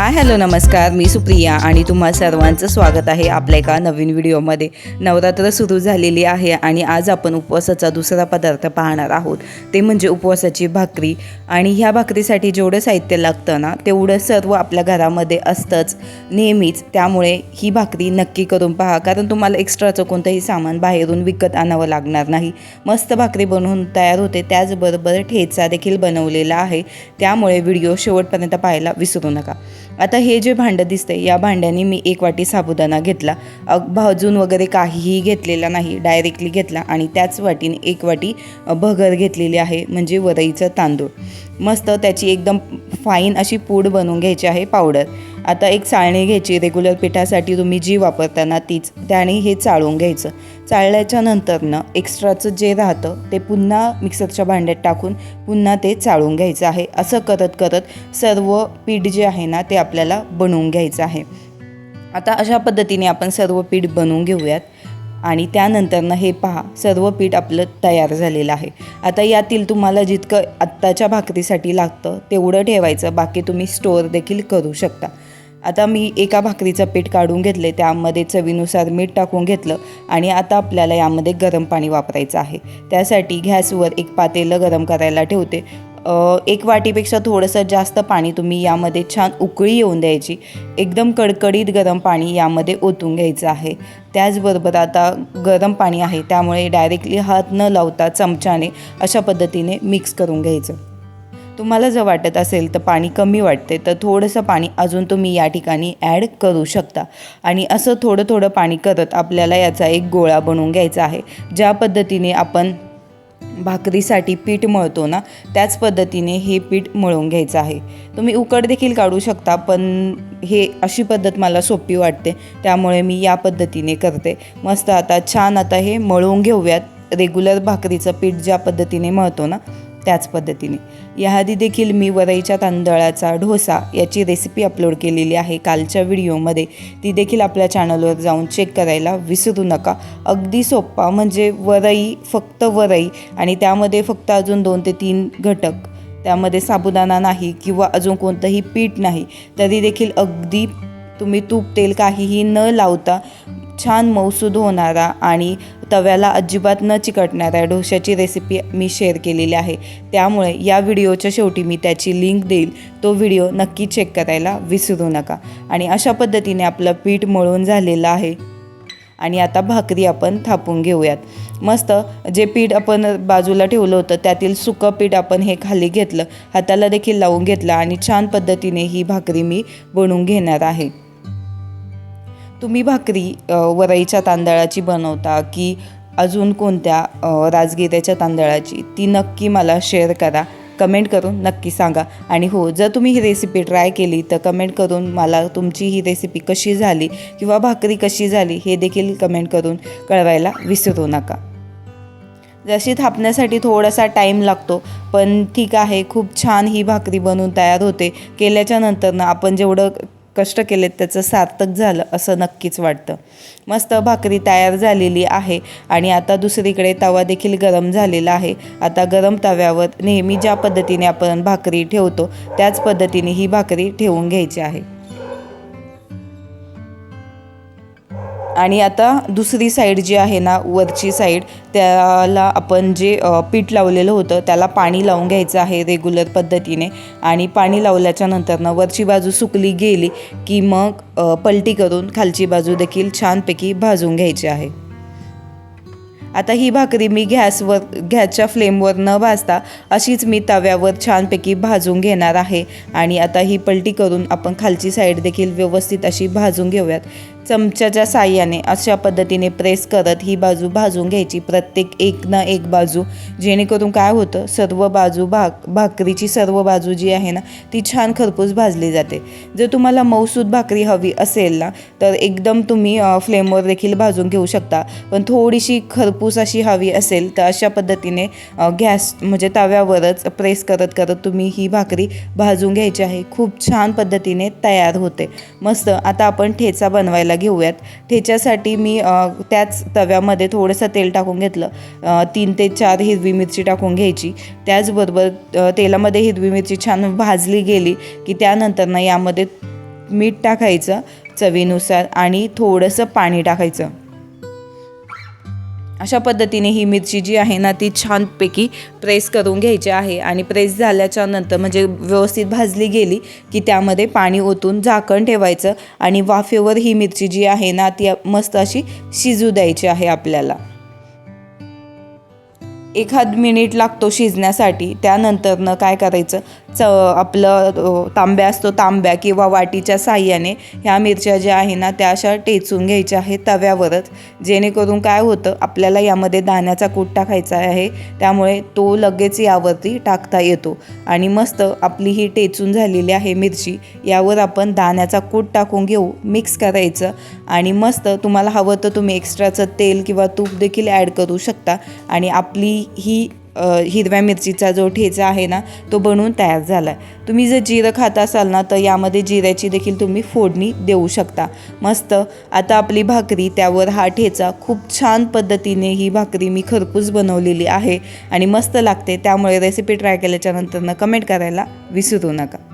Hi hello नमस्कार. मी सुप्रिया आणि तुम्हा सर्वांचं स्वागत आहे आपल्या एका नवीन व्हिडिओमध्ये. नवरात्र सुरू झालेली आहे आणि आज आपण उपवासाचा दुसरा पदार्थ पाहणार आहोत. ते म्हणजे उपवासाची भाकरी. आणि ह्या भाकरीसाठी जेवढं साहित्य लागतं ना तेवढं सर्व आपल्या घरामध्ये असतंच नेहमीच. त्यामुळे ही भाकरी नक्की करून पहा. कारण तुम्हाला एक्स्ट्राचं कोणतंही सामान बाहेरून विकत आणावं लागणार नाही. मस्त भाकरी बनवून तयार होते. त्याचबरोबर ठेचा देखील बनवलेला आहे. त्यामुळे व्हिडिओ शेवटपर्यंत पाहायला विसरू नका. आता हे जे भांडं दिसतंय या भांड्याने मी एक वाटी साबुदाणा घेतला. अग भाजून वगैरे काहीही घेतलेला नाही डायरेक्टली घेतला आणि त्याच वाटीने एक वाटी भगर घेतलेली आहे म्हणजे वरईचं तांदूळ. मस्त त्याची एकदम फाईन अशी पूड बनवून घ्यायची आहे पावडर. आता एक चाळणी घ्यायची रेग्युलर पिठासाठी तुम्ही जी वापरताना तीच त्याने हे चाळून घ्यायचं. चाळल्याच्या नंतरनं एक्स्ट्राचं जे राहतं ते पुन्हा मिक्सरच्या भांड्यात टाकून पुन्हा ते चाळून घ्यायचं आहे. असं करत करत सर्व पीठ जे आहे ना ते आपल्याला बनवून घ्यायचं आहे. आता अशा पद्धतीने आपण सर्व पीठ बनवून घेऊयात. आणि त्यानंतरनं हे पहा सर्व पीठ आपलं तयार झालेलं आहे. आता यातील तुम्हाला जितकं आत्ताच्या भाकरीसाठी लागतं तेवढं ठेवायचं. बाकी तुम्ही स्टोअर देखील करू शकता. आता मी एका भाकरीचं पीठ काढून घेतले त्यामध्ये चवीनुसार मीठ टाकून घेतलं आणि आता आपल्याला यामध्ये गरम पाणी वापरायचं आहे. त्यासाठी गॅसवर एक पातेलं गरम करायला ठेवते. एक वाटीपेक्षा थोडंसं जास्त पाणी तुम्ही यामध्ये छान उकळी येऊन द्यायची. एकदम कडकडीत गरम पाणी यामध्ये ओतून घ्यायचं आहे. त्याचबरोबर आता गरम पाणी आहे त्यामुळे डायरेक्टली हात न लावता चमच्याने अशा पद्धतीने मिक्स करून घ्यायचं. तुम्हाला जर वाटत असेल तर पाणी कमी वाटते तर थोडंसं पाणी अजून तुम्ही या ठिकाणी ॲड करू शकता. आणि असं थोडं थोडं पाणी करत आपल्याला याचा एक गोळा बनवून घ्यायचा आहे. ज्या पद्धतीने आपण भाकरीसाठी पीठ मळतो ना त्याच पद्धतीने हे पीठ मळून घ्यायचं आहे. तुम्ही उकड देखील काढू शकता पण हे अशी पद्धत मला सोपी वाटते. त्यामुळे मी या पद्धतीने करते. मस्त आता छान आता हे मळून घेऊयात. रेग्युलर भाकरीचं पीठ ज्या पद्धतीने मळतो ना त्याच पद्धतीने. याआधी देखील मी वरईच्या तांदळाचा ढोसा याची रेसिपी अपलोड केलेली आहे. कालच्या व्हिडिओमध्ये ती देखील आपल्या चॅनलवर जाऊन चेक करायला विसरू नका. अगदी सोप्पा म्हणजे वरई फक्त वरई आणि त्यामध्ये फक्त अजून दोन ते तीन घटक. त्यामध्ये साबुदाणा नाही किंवा अजून कोणतंही पीठ नाही. तरी देखील अगदी तुम्ही तूप तेल काहीही न लावता छान मौसूद होणारा आणि तव्याला अजिबात न चिकटणाऱ्या डोश्याची रेसिपी मी शेअर केलेली आहे. त्यामुळे या व्हिडिओच्या शेवटी मी त्याची लिंक देईल. तो व्हिडिओ नक्की चेक करायला विसरू नका. आणि अशा पद्धतीने आपलं पीठ मळून झालेलं आहे. आणि आता भाकरी आपण थापून घेऊयात. मस्त जे पीठ आपण बाजूला ठेवलं होतं त्यातील सुकं पीठ आपण हे खाली घेतलं. हाताला देखील लावून घेतलं आणि छान पद्धतीने ही भाकरी मी बनवून घेणार आहे. तुम्ही भाकरी वरईच्या तांदळाची बनवता की अजून कोणत्या राजगिऱ्याच्या तांदळाची? ती नक्की मला शेअर करा. कमेंट करून नक्की सांगा. आणि हो जर तुम्ही ही रेसिपी ट्राय केली तर कमेंट करून मला तुमची ही रेसिपी कशी झाली किंवा भाकरी कशी झाली हे देखील कमेंट करून कळवायला विसरू नका. जशी थापण्यासाठी थोडासा टाईम लागतो पण ठीक आहे खूप छान ही भाकरी बनवून तयार होते. केल्याच्या नंतरनं आपण जेवढं कष्ट केलेत त्याचं सार्थक झालं असं नक्कीच वाटतं. मस्त भाकरी तयार झालेली आहे आणि आता दुसरीकडे तवा देखील गरम झालेला आहे. आता गरम तव्यावर नेहमी ज्या पद्धतीने आपण भाकरी ठेवतो त्याच पद्धतीने ही भाकरी ठेवून घ्यायची आहे. आणि आता दुसरी साईड जी आहे ना वरची साईड त्याला आपण जे पीठ लावलेलं होतं त्याला पाणी लावून घ्यायचं आहे रेग्युलर पद्धतीने. आणि पाणी लावल्याच्या नंतरनं वरची बाजू सुकली गेली की मग पलटी करून खालची बाजू देखील छानपैकी भाजून घ्यायची आहे. आता ही भाकरी मी गॅसवर गॅसच्या फ्लेमवर न भाजता अशीच मी तव्यावर छानपैकी भाजून घेणार आहे. आणि आता ही पलटी करून आपण खालची साईड देखील व्यवस्थित अशी भाजून घेऊयात. चमच्याच्या साह्याने अशा पद्धतीने प्रेस करत ही बाजू भाजून घ्यायची प्रत्येक एक ना एक बाजू. जेणेकरून काय होतं सर्व बाजू भाक भाकरीची सर्व बाजू जी आहे ना ती छान खरपूस भाजली जाते. जर तुम्हाला मऊसूद भाकरी हवी असेल ना तर एकदम तुम्ही फ्लेमवर देखील भाजून घेऊ शकता. पण थोडीशी खरपूस अशी हवी असेल तर अशा पद्धतीने गॅस म्हणजे तव्यावरच प्रेस करत करत तुम्ही ही भाकरी भाजून घ्यायची आहे. खूप छान पद्धतीने तयार होते. मस्त. आता आपण ठेचा बनवायला घेऊयात. त्याच्यासाठी मी त्याच तव्यामध्ये थोडंसं तेल टाकून घेतलं. तीन ते चार हिरवी मिरची टाकून घ्यायची. त्याचबरोबर तेलामध्ये हिरवी मिरची छान भाजली गेली की त्यानंतर ना यामध्ये मीठ टाकायचं चवीनुसार आणि थोडंसं पाणी टाकायचं. अशा पद्धतीने ही मिरची जी आहे ना ती छानपैकी प्रेस करून घ्यायची आहे आणि प्रेस झाल्याच्यानंतर म्हणजे व्यवस्थित भाजली गेली की त्यामध्ये पाणी ओतून झाकण ठेवायचं आणि वाफेवर ही मिरची जी आहे ना ती मस्त अशी शिजू द्यायची आहे आपल्याला. एखाद मिनिट लागतो शिजण्यासाठी त्यानंतरनं काय करायचं? च आपलं तांब्या असतो तांब्या किंवा वाटीच्या साह्याने ह्या मिरच्या ज्या आहे ना त्या अशा टेचून घ्यायच्या आहेत तव्यावरच. जेणेकरून काय होतं आपल्याला यामध्ये दाण्याचा कूट टाकायचा आहे त्यामुळे तो लगेच यावरती टाकता येतो. आणि मस्त आपली ही टेचून झालेली आहे मिरची यावर आपण दाण्याचा कूट टाकून घेऊ मिक्स करायचं. आणि मस्त तुम्हाला हवं तर तुम्ही एक्स्ट्राचं तेल किंवा तूप देखील ॲड करू शकता. आणि आपली ही हिरव्या मिरचीचा जो ठेचा आहे ना तो बनवून तयार झाला आहे तुम्ही जर जिरं खात असाल ना तर यामध्ये जिऱ्याची देखील तुम्ही फोडणी देऊ शकता. मस्त. आता आपली भाकरी त्यावर हा ठेचा खूप छान पद्धतीने ही भाकरी मी खरपूस बनवलेली आहे आणि मस्त लागते. त्यामुळे रेसिपी ट्राय केल्याच्यानंतरनं कमेंट करायला विसरू नका.